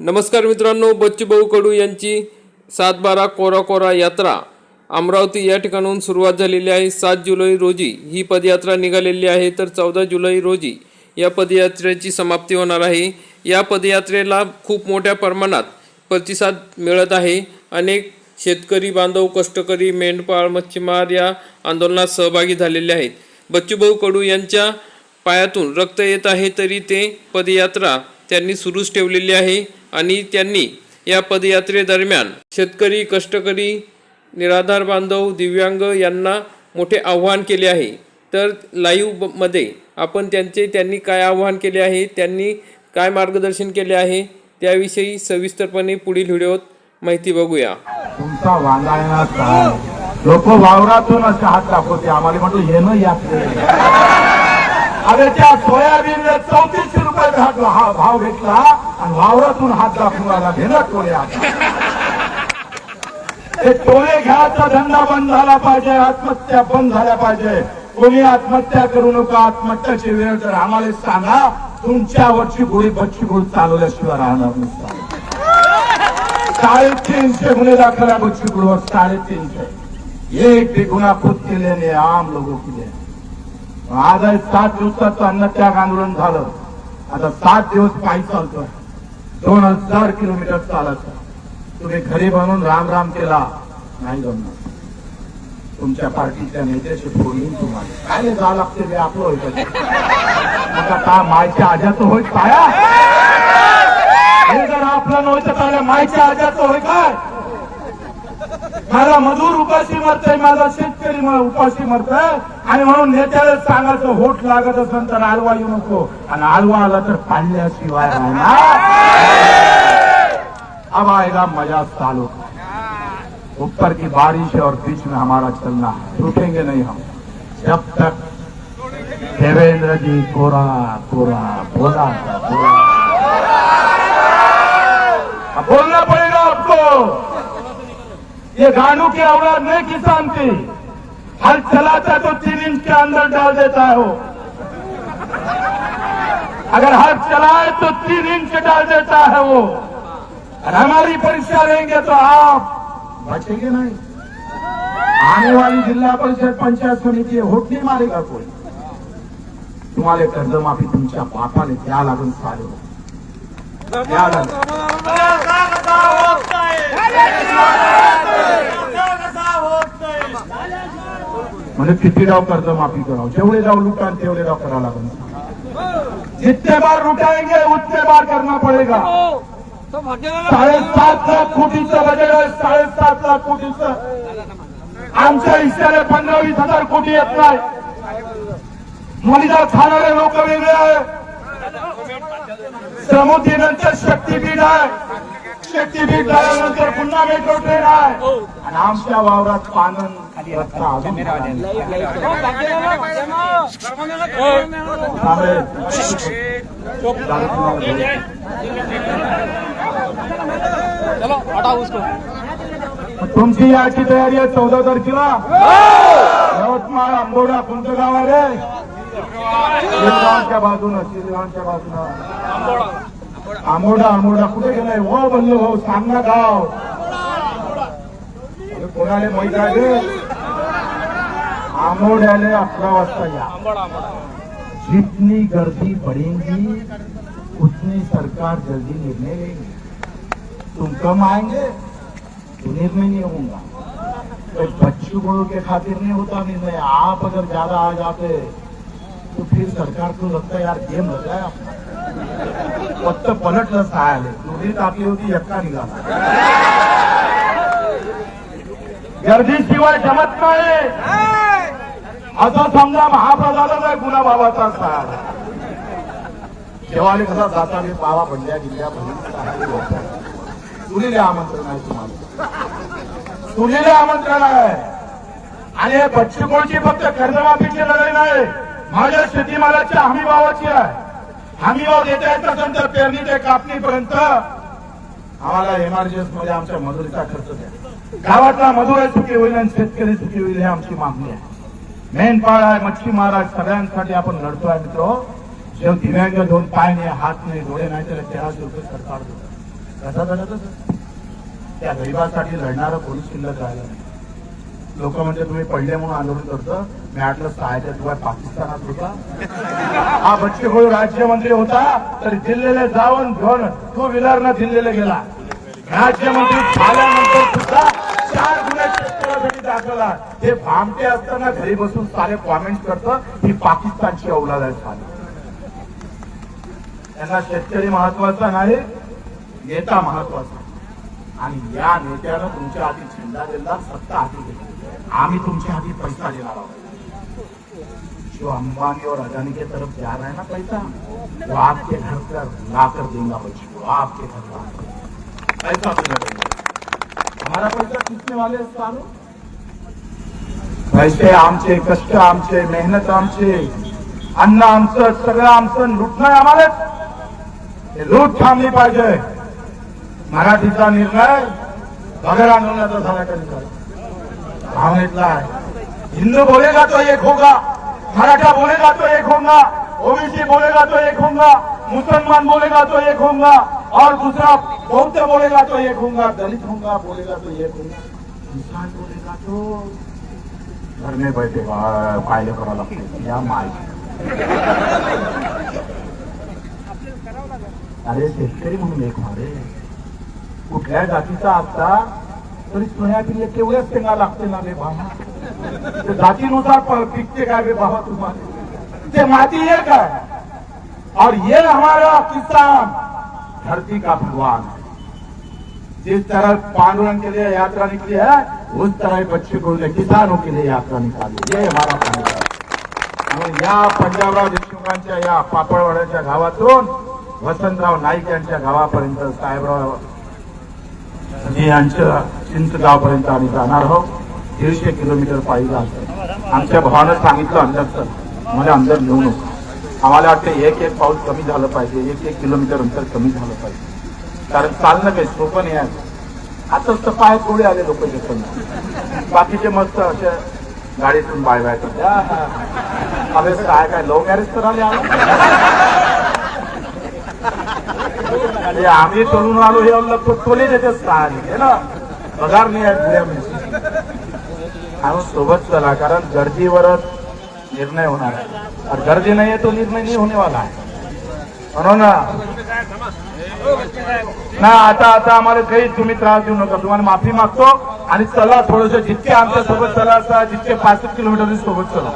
नमस्कार मित्रांनो बच्चूभाऊ कडू यांची सातबारा कोरा कोरा यात्रा अमरावती या ठिकाणाहून सुरुवात झालेली आहे. सात जुलै रोजी ही पदयात्रा निघालेली आहे. तर चौदा जुलै रोजी या पदयात्रेची समाप्ती होणार आहे. या पदयात्रेला खूप मोठ्या प्रमाणात प्रतिसाद मिळत आहे. अनेक शेतकरी बांधव कष्टकरी मेंढपाळ मच्छीमार या आंदोलनात सहभागी झालेले आहेत. बच्चूभाऊ कडू यांच्या पायातून रक्त येत आहे तरी ते पदयात्रा त्यांनी सुरूच ठेवलेली आहे आणि त्यांनी या पदयात्रेदरम्यान शेतकरी कष्टकरी निराधार बांधव दिव्यांग यांना मोठे आव्हान केले आहे. तर लाईव्हमध्ये आपण त्यांचे त्यांनी काय आव्हान केले आहे त्यांनी काय मार्गदर्शन केले आहे त्याविषयी सविस्तरपणे पुढील व्हिडिओत माहिती बघूया. तुमचा वांदा लोक वावरातून असे हात दाखवते. आम्हाला म्हटलं हे न अरे त्या सोयाबीन चौतीसशे रुपयाचा हा- भाव घेतला आणि वावरातून हात दाखवून आला हे टोळे आता ते टोळे घ्यायचा धंदा बंद झाला पाहिजे आत्महत्या बंद झाल्या पाहिजे. कोणी आत्महत्या करू नका आत्महत्याची वेळ जर आम्हाला सांगा तुमच्यावरची गोळी बच्ची गोळी चालवल्याशिवाय राहणार नसतात साडेतीनशे गुन्हे दाखल बच्ची गुळवर साडेतीनशे. एक भी गुन्हा खुद के लिए आम लोगों के लिए आज सात दिवसाचं अन्नत्याग आंदोलन झालं. आता सात दिवस पायी चालतोय. दोन हजार किलोमीटर चालत तुम्ही घरी बनून राम राम केला नाही जमणार. तुमच्या पार्टीच्या नेत्याशी फोडून तुम्हाला. काय नाही लागते ते आपलं होईल आता आता मायच्या आजाचं होईल पाया. हे जर आपलं नव्हतं तर मायच्या आजाचं होय काय? माझा मजूर उपाशी मरतोय माझा शेतकरी उपाशी मरतोय. आणि म्हणून नेत्याला सांगायचं होट लागत असेल तर आलवा येऊ नको. आणि आलवा आला तर पाडल्याशिवाय राहणार आएगा मजा चालू. ऊपर की बारिश है और बीच में हमारा चलना। है रुकेंगे नहीं हम। जब तक देवेंद्र जी कोरा कोरा बोला बोलना पड़ेगा आपको। ये गानों की औलाद नहीं किसान की। हल चलाता तो तीन इंच के अंदर डाल देता है वो। अगर हल चलाए तो तीन इंच डाल देता है वो। और हमारी परीक्षा लेंगे तो आप बचेंगे नहीं। आने वाली जिला परिषद पंचायत समिती है, होट नहीं मारेगा कोई। तुम्हाला कर्जमाफी तुमच्या बापाने द्या लागून चालू द्या लागून। म्हणजे किती डाव कर्जमाफी करावं. जेवढे डाव लुटा तेवढे डाव करावं लागेल. जितने बार लुटाएंगे उतने बार करना पड़ेगा. साडेसात लाख कोटीचं बजेट आहे. साडेसात लाख कोटीचं. आमच्या हिश्श्याला पंधरा वीस हजार कोटी येत नाही. मलिदा खाणारे लोक वेगळे आहे. समुद्री नंतर शक्तीपीठ आहे. शक्तीपीठ झाल्यानंतर पुन्हा मेट्रो ट्रेन आहे आणि आमच्या वावरात पानन रस्ता अजून थांबेल. तुमची याची तयारी आहे चौदा तारखेला? यवतमाळ आंबोडा कोणतं गाव आहे रे? बाजूनं शिरगावच्या बाजूनं. आंबोडा आंबोडा कुठे गेलाय? हो, बल्लू भाऊ, सांग ना गाव कोणाला माहित आहे रे? आंबोड्याले अकरा वाजता या. जितनी गर्दी बढ़ेगी उतनी सरकार जल्दी निर्णय लेगी. तुम कम आएँगे तो निर्णय नहीं होगा तो बच्चों बड़ों के खातिर नहीं होता निर्णय. आप अगर ज़्यादा आ जाते तो फिर सरकार को लगता है, यार, गेम लग रहा है पत्त फक्त काय आले नोंदी टाकली होती यत्ता निघाला. गर्दीशिवाय जमत नाही असं समजा महाप्रसादाचा आहे गुन्हा बाबाचा सहायला जेवाले कसा जाताना बाबा बंड्या गिल्ल्या तुलेले आमंत्रण आहे तुम्हाला. तुलेले आमंत्रण आहे. आणि हे बच्चूकोळची फक्त कर्जमाफीची लढाई नाही माझ्या शेतीमालाची हमी भावाची आहे. हमीभाव देता येत नसेल तर पेरणी ते कापणीपर्यंत. आम्हाला एमआरजीएसमध्ये आमच्या मजुरीचा खर्च द्या. गावातला मजूर सुखी होईल आणि शेतकरी सुखी होईल ही आमची मागणी आहे. मेंढपाळ आहे मच्छीमार आहे सगळ्यांसाठी आपण लढतोय मित्र. जो दिव्यांग दोन पाय नाही हात नाही डोळे नाही त्याला तेराशे रुपये सरकार देतो. कसा झालं त्या गरिबासाठी लढणारं पोलीस शिल्लक राहिलं नाही. लोक म्हणजे तुम्ही पडले म्हणून आंदोलन करतो. मी आटलं सहायता तुला पाकिस्तानात होता. हा बच्चेगोळ राज्यमंत्री होता तर दिल्लीला जाऊन घेऊन तो व्हीलरनं दिल्लीला गेला. राज्यमंत्री झाल्यानंतर सुद्धा चार गुन्हे दाखवला. हे भामटे असताना घरी बसून सारे कॉमेंट करतं ही पाकिस्तानची औलाद आहे झाली. त्यांना शेतकरी महत्त्वाचा नाही नेता महत्त्वाचा. आणि या नेत्यानं तुमच्या हाती झेंडा दिला सत्ता हाती दिली. आम्ही तुमच्या हाती पैसा देणार आहोत. जो अंबानी और अदानी के तरफ जा रहा है ना पैसा? वो आपके घर पर लाकर देगा बच्चों वो आपके घर लाकर पैसा हमारा पैसा किसने वाले सारो पैसे आमचे कष्ट आमचे मेहनत आमचे अन्न आमचं सगळं आमचं लुटणं आम्हाला। हे लूट थांबली पाहिजे। मराठीचा निर्णय बगर आंदोलनाचा झाला का निकाल भावनेतला आहे हिंदू बोलेगा तो एक होगा मराठा बोलेगा तो एक होगा ओबीसी बोलेगा तो एक होगा मुसलमान बोलेगा तो एक होगा और दूसरा बौद्ध बोलेगा तो एक होगा दलित होगा बोलेगा तो एक होगा इंसान बोलेगा तो घर में बैठे फायदे करा लागते या माय अरे शेतकरी म्हणून एक मारे कुठल्या जातीचा असता तरी पुण्यातील तेवढ्याच शेंगा लागते ना रे बाबा जातीनुसार पिकते काय रे बाबा तुम्हाला? ते माती ये काय और ये हमारा किसान धरती का भगवान. है जिस तरह पांडुरंग के लिए यात्रा निकली है उस तरह बच्चे को लिए किसानों के लिए यात्रा निकाली। ये हमारा कार्यक्रम म्हणून या पंजाबराव देशमुखांच्या या पापडवाड्याच्या गावातून वसंतराव नाईक यांच्या गावापर्यंत साहेबराव यांच्या चिंचगावपर्यंत आम्ही जाणार आहोत. दीडशे किलोमीटर पायी जायचं आमच्या भावानं सांगितलं अंदरचं मला अंदर घेऊ नको. आम्हाला वाटतं एक एक पाऊस कमी झालं पाहिजे. एक एक किलोमीटर अंतर कमी झालं पाहिजे. कारण चालणं काही सोपं नाही आहे. आताच तर पाय थोडे आले लोक पण बाकीचे मस्त अशा गाडीतून बाय बाय करतात. अरे काय काय लव्ह मॅरेज करायला आलो? अरे आम्ही तरुण आलो हे अल्ल टोले देते आहे ना? पगार नाही आहे सोबत चला कारण गर्दीवरच निर्णय होणार आहे. और गर्दी नाही आहे तो निर्णय नाही होणेवाला आहे. म्हणून ना आता आता आम्हाला काही तुम्ही त्रास देऊ नका. तुम्हाला माफी मागतो आणि चला थोडस जितके आमच्यासोबत चला असता जितके पाच किलोमीटर सोबत चला.